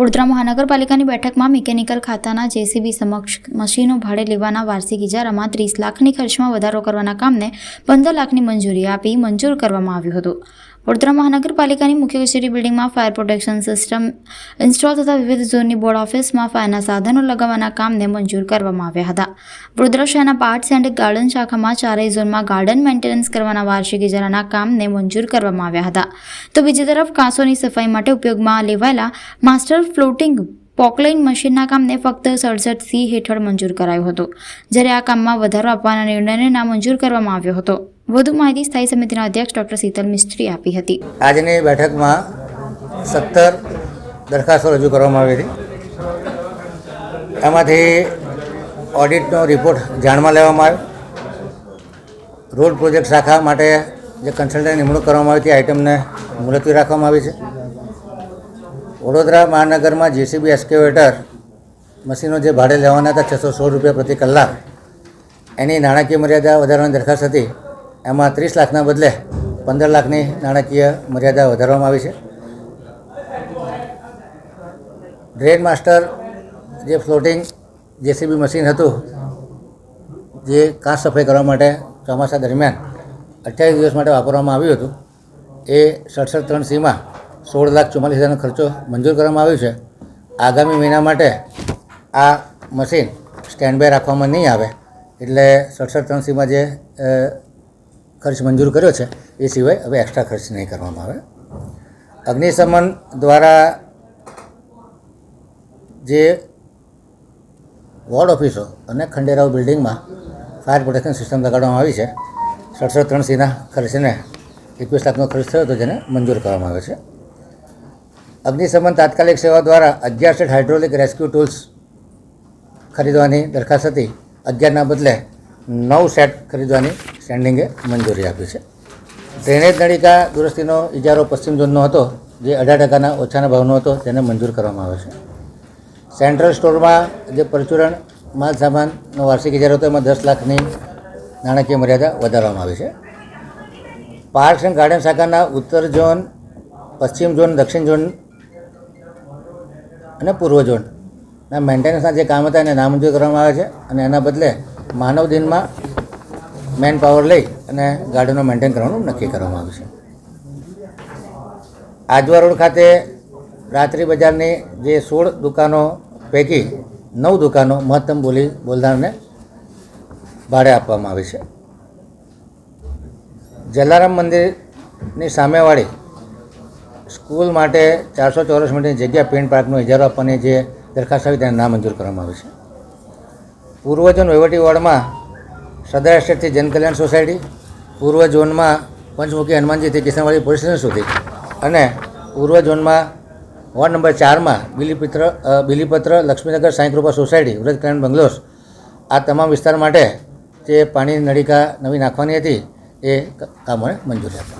વડોદરા મહાનગરપાલિકાની બેઠકમાં મિકેનિકલ ખાતાના જેસીબી સમક્ષ મશીનો ભાડે લેવાના વાર્ષિક ઇજારામાં ત્રીસ લાખની ખર્ચમાં વધારો કરવાના કામને પંદર લાખની મંજૂરી આપી મંજૂર કરવામાં આવ્યું હતું. વડોદરા મહાનગરપાલિકાની મુખ્ય કચેરી બિલ્ડિંગમાં ફાયર પ્રોટેક્શન સિસ્ટમ ઇન્સ્ટોલ તથા વિવિધ ઝોનની બોર્ડ ઓફિસમાં ફાયરના સાધનો લગાવવાના કામને મંજૂર કરવામાં આવ્યા હતા. વડોદરા શહેરના પાર્ટ્સ એન્ડ ગાર્ડન શાખામાં ચારેય ઝોનમાં ગાર્ડન મેન્ટેનન્સ કરવાના વાર્ષિક ઇજારાના કામને મંજૂર કરવામાં આવ્યા હતા. તો બીજી તરફ કાંસોની સફાઈ માટે ઉપયોગમાં લેવાયેલા માસ્ટર ફ્લોટિંગ પોકલાઇન મશીનના કામને ફક્ત સડસઠ સી હેઠળ મંજૂર કરાયો હતો, જ્યારે આ કામમાં વધારો આપવાના નિર્ણયને નામંજૂર કરવામાં આવ્યો હતો. વધુ માહિતી સ્થાયી સમિતિના અધ્યક્ષ ડોક્ટર શીતલ મિસ્ત્રી આપી હતી. આજની બેઠકમાં સત્તર દરખાસ્તો રજૂ કરવામાં આવી હતી. એમાંથી ઓડિટનો રિપોર્ટ જાણમાં લેવામાં આવ્યો. રોડ પ્રોજેક્ટ શાખા માટે જે કન્સલ્ટન્ટ નિમણૂક કરવામાં આવી હતી આઇટમને મુલતવી રાખવામાં આવી છે. વડોદરા મહાનગરમાં જેસીબી એસ્કેવેટર મશીનો જે ભાડે લેવાના હતા છસો સોળ રૂપિયા પ્રતિ કલાક, એની નાણાકીય મર્યાદા વધારવાની દરખાસ્ત હતી. એમાં ત્રીસ લાખના બદલે પંદર લાખની નાણાકીય મર્યાદા વધારવામાં આવી છે. ડ્રેન માસ્ટર જે ફ્લોટિંગ જેસીબી મશીન હતું, જે કાચ સફાઈ કરવા માટે ચોમાસા દરમિયાન અઠ્યાવીસ દિવસ માટે વાપરવામાં આવ્યું હતું, એ સડસઠ ત્રણ સીમાં સોળ લાખ ચુમ્માલીસ હજારનો ખર્ચો મંજૂર કરવામાં આવ્યો છે. આગામી મહિના માટે આ મશીન સ્ટેન્ડ બાય રાખવામાં નહીં આવે. એટલે સડસઠ ત્રણ સીમાં જે ખર્ચ મંજૂર કર્યો છે, એ સિવાય હવે એક્સ્ટ્રા ખર્ચ નહીં કરવામાં આવે. અગ્નિશમન દ્વારા જે વોર્ડ ઓફિસો અને ખંડેરાવ બિલ્ડિંગમાં ફાયર પ્રોટેક્શન સિસ્ટમ લગાડવામાં આવી છે. સડસઠ ત્રણ સીના ખર્ચને એકવીસ લાખનો ખર્ચ થયો હતો જેને મંજૂર કરવામાં આવે છે. અગ્નિશમન તાત્કાલિક સેવા દ્વારા અગિયાર સેટ હાઇડ્રોલિક રેસ્ક્યુ ટૂલ્સ ખરીદવાની દરખાસ્ત હતી. અગિયારના બદલે નવ સેટ ખરીદવાની સ્ટેન્ડિંગે મંજૂરી આપી છે. ડ્રેનેજ નળિકા દુરસ્તીનો ઇજારો પશ્ચિમ ઝોનનો હતો, જે અઢાર ટકાના ઓછાના ભાવનો હતો, તેને મંજૂર કરવામાં આવે છે. સેન્ટ્રલ સ્ટોરમાં જે પરચુરણ માલ સામાનનો વાર્ષિક ઇજારો હતો, એમાં દસ લાખની નાણાકીય મર્યાદા વધારવામાં આવી છે. પાર્ક્સ એન્ડ ગાર્ડન શાખાના ઉત્તર ઝોન, પશ્ચિમ ઝોન, દક્ષિણ ઝોન અને પૂર્વ ઝોનના મેન્ટેનન્સના જે કામ હતા એને નામંજૂર કરવામાં આવે છે અને એના બદલે માનવ દિનમાં મેન પાવર લઈ અને ગાર્ડનો મેન્ટેન કરવાનું નક્કી કરવામાં આવ્યું છે. આજવા રોડ ખાતે રાત્રિ બજારની જે સોળ દુકાનો પૈકી નવ દુકાનો મહત્તમ બોલી બોલનારને ભાડે આપવામાં આવી છે. જલારામ મંદિરની સામેવાળી સ્કૂલ માટે ચારસો ચોરસ મીટરની જગ્યા પેન્ટ પાર્કનો ઇજારો આપવાની જે દરખાસ્ત આવી તેને નામંજૂર કરવામાં આવી છે. પૂર્વ ઝોન વહીવટી વોર્ડમાં સદર સ્ટેટથી જનકલ્યાણ સોસાયટી પૂર્વ ઝોનમાં પંચમુખી હનુમાનજીથી કિશનવાડી પોલીસ સ્ટેશન સુધી અને પૂર્વ ઝોનમાં વોર્ડ નંબર ચારમાં બિલીપત્ર બિલીપત્ર લક્ષ્મીનગર સાંઈકૃપા સોસાયટી વ્રત બંગલોસ આ તમામ વિસ્તાર માટે જે પાણીની નળિકા નવી નાખવાની હતી એ કામોને મંજૂરી આપવામાં